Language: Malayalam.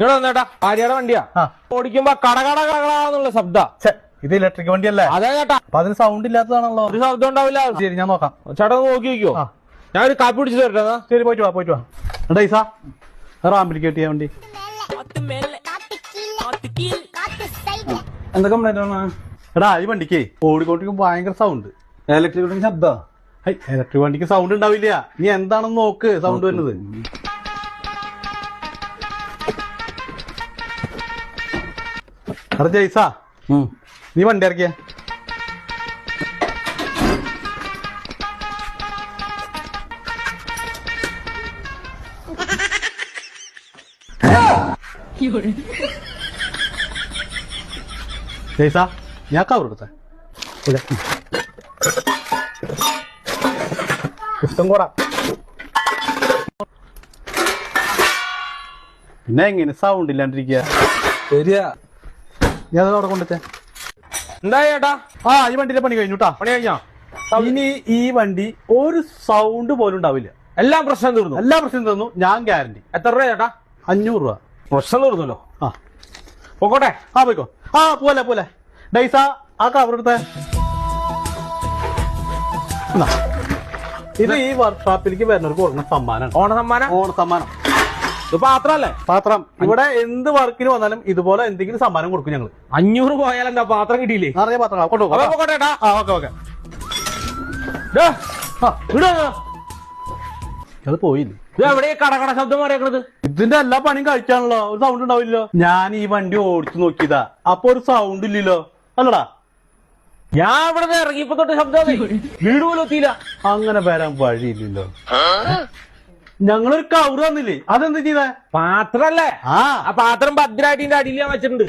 ഇവിടെ വന്നേട്ടാ. ആര്യയുടെ വണ്ടിയാ. ഓടിക്കുമ്പോ കടകട കടകളാന്നുള്ള ശബ്ദ ഇത് ഇലക്ട്രിക് വണ്ടിയല്ലേ? അതെ ചേട്ടാ. അപ്പൊ അതിന് സൗണ്ട് ഇല്ലാത്തതാണല്ലോ. ഒരു ശബ്ദം ഉണ്ടാവില്ല. ശരി ഞാൻ നോക്കാം. ചേട്ടാ ഒന്ന് നോക്കി വെക്കോ. ഞാൻ ഒരു കാപ്പി പിടിച്ചു തരട്ടെ? ശരി പോയിട്ട് വാ പോയിട്ട് വാ. എടാ ഈസാ. റാമ്പിലേക്ക് കിട്ടിയ വണ്ടി. എന്താ കംപ്ലൈന്റ് ആണ് എടാ ഈ വണ്ടിക്ക് ഓടിക്കൊണ്ടിരിക്കുമ്പോ ഭയങ്കര സൗണ്ട് ഇലക്ട്രിക് ശബ്ദം. ഹൈ ഇലക്ട്രിക് വണ്ടിക്ക് സൗണ്ട് ഉണ്ടാവില്ല. നീ എന്താണെന്ന് നോക്ക് സൗണ്ട് വരുന്നത്. എടാ ജയ്സാ. നീ വണ്ടി ഇറക്കിയ. ജയ്സാ ഞാൻ ഇവിടെ. ഇഷ്ടം കൂടാ. പിന്നെ എങ്ങനെ സൗണ്ട് ഇല്ലാണ്ടിരിക്കുക ശരിയാ. ഞാൻ അവിടെ കൊണ്ടുവച്ചേ എന്താ ചേട്ടാ ആ ഈ വണ്ടിയിലെ പണി കഴിഞ്ഞുട്ടാ പണി കഴിഞ്ഞോ? ഇനി ഈ വണ്ടി ഒരു സൗണ്ട് പോലും ഉണ്ടാവില്ല. എല്ലാം പ്രശ്നം തീർന്നു. എല്ലാ പ്രശ്നം തീർന്നു. ഞാൻ ഗ്യാരണ്ടി. എത്ര രൂപ ചേട്ടാ? അഞ്ഞൂറ് രൂപ. പ്രശ്നം തീർന്നല്ലോ. ആ. പോക്കോട്ടെ. ആ പോയിക്കോ. ആ പോലെ പോലെ. ഡൈസ ആ കവർ എടുത്തേ. ഇത് ഈ വർക്ക്ഷോപ്പിലേക്ക് വരുന്നവർക്ക് കൊടുക്കുന്ന സമ്മാനം ഓണ സമ്മാനം ഓണ സമ്മാനം ഇത് പാത്രല്ലേ? പാത്രം. ഇവിടെ എന്ത് വർക്കിന് വന്നാലും ഇതുപോലെ എന്തെങ്കിലും സമ്മാനം കൊടുക്കും ഞങ്ങൾ അഞ്ഞൂറ് പോയാൽ എന്താ പാത്രം കിട്ടിയില്ലേ? നിറയെ പാത്രം. ആ ഓക്കെ ഓക്കെ. അത് പോയില്ലേ? എവിടെ കടകട ശബ്ദം പറയണത് ഇതിന്റെ എല്ലാ പണിയും കഴിച്ചാണല്ലോ ഒരു സൗണ്ട് ഉണ്ടാവില്ലല്ലോ? ഞാൻ ഈ വണ്ടി ഓടിച്ചു നോക്കിയതാ. അപ്പൊ ഒരു സൗണ്ട് ഇല്ലല്ലോ. അല്ലടാ. ഞാൻ ഇവിടെ നിന്ന് ഇറങ്ങിയപ്പോ തൊട്ട് ശബ്ദം വീട് പോലും എത്തിയില്ല. അങ്ങനെ വരാൻ വഴിയില്ലല്ലോ. ഞങ്ങളൊരു കവറ് വന്നില്ലേ? അതെന്ത് ചെയ്തേ? പാത്രല്ലേ? ആ. പാത്രം ഭദ്രായിട്ടിന്റെ അടിയിൽ ഞാൻ വെച്ചിട്ടുണ്ട്.